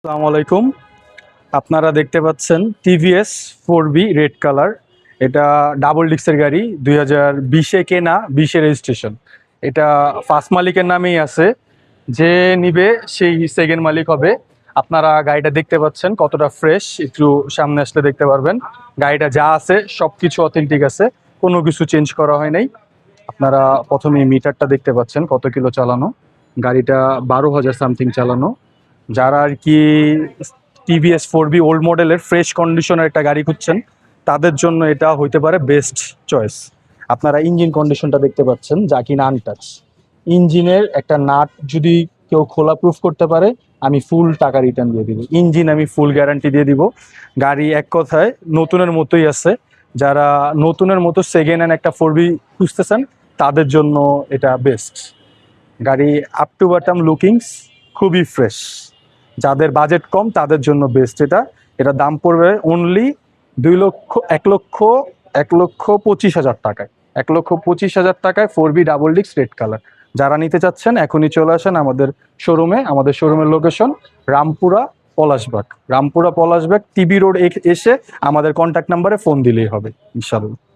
আসসালামু আলাইকুম। আপনারা দেখতে পাচ্ছেন TVS four B red colour. এটা ডাবল ডিক্সের গাড়ি, দুই হাজার বিশে কেনা, বিশে রেজিস্ট্রেশন। এটা ফার্স্ট মালিকের নামেই আছে। যে নিবে, সেই সেকেন্ড মালিক হবে। আপনারা গাড়িটা দেখতে পাচ্ছেন কতটা ফ্রেশ একটু সামনে আসলে দেখতে পারবেন। গাড়িটা যা আছে সব কিছু অথেন্টিক আছে। কোনো কিছু চেঞ্জ করা হয় নাই। আপনারা প্রথমে মিটারটা দেখতে পাচ্ছেন কত কিলো চালানো। গাড়িটা বারো হাজার সামথিং চালানো। যারা আর কি টিভিএস ফোর বি ওল্ড মডেলের ফ্রেশ কন্ডিশনের একটা গাড়ি খুঁজছেন, তাদের জন্য এটা হইতে পারে বেস্ট চয়েস আপনারা ইঞ্জিন কন্ডিশনটা দেখতে পাচ্ছেন যা কিনা আনটাচ ইঞ্জিনের একটা নাট যদি কেউ খোলা প্রুফ করতে পারে, আমি ফুল টাকা রিটার্ন দিয়ে দিব। ইঞ্জিন আমি ফুল গ্যারান্টি দিয়ে দিব। গাড়ি এক কথায় নতুনের মতোই আছে। যারা নতুনের মতো সেকেন্ড হ্যান্ড একটা ফোর বি খুঁজতেছেন, তাদের জন্য এটা বেস্ট গাড়ি আপ টু বাটাম লুকিংস খুবই ফ্রেশ যাদের বাজেট কম, তাদের জন্য বেস্ট এটা। এটা দাম পড়বে অনলি দুই লক্ষ, এক লক্ষ এক লক্ষ পঁচিশ হাজার টাকায়। এক লক্ষ পঁচিশ হাজার টাকায় ফোর বি ডাবল ডিক্স রেড কালার যারা নিতে চাচ্ছেন, এখনই চলে আসেন আমাদের শোরুমে আমাদের শোরুমের location Rampura Palashbag Rampura Palashbag TB road এসে আমাদের কন্ট্যাক্ট নাম্বারে ফোন দিলেই হবে ইনশাল্লাহ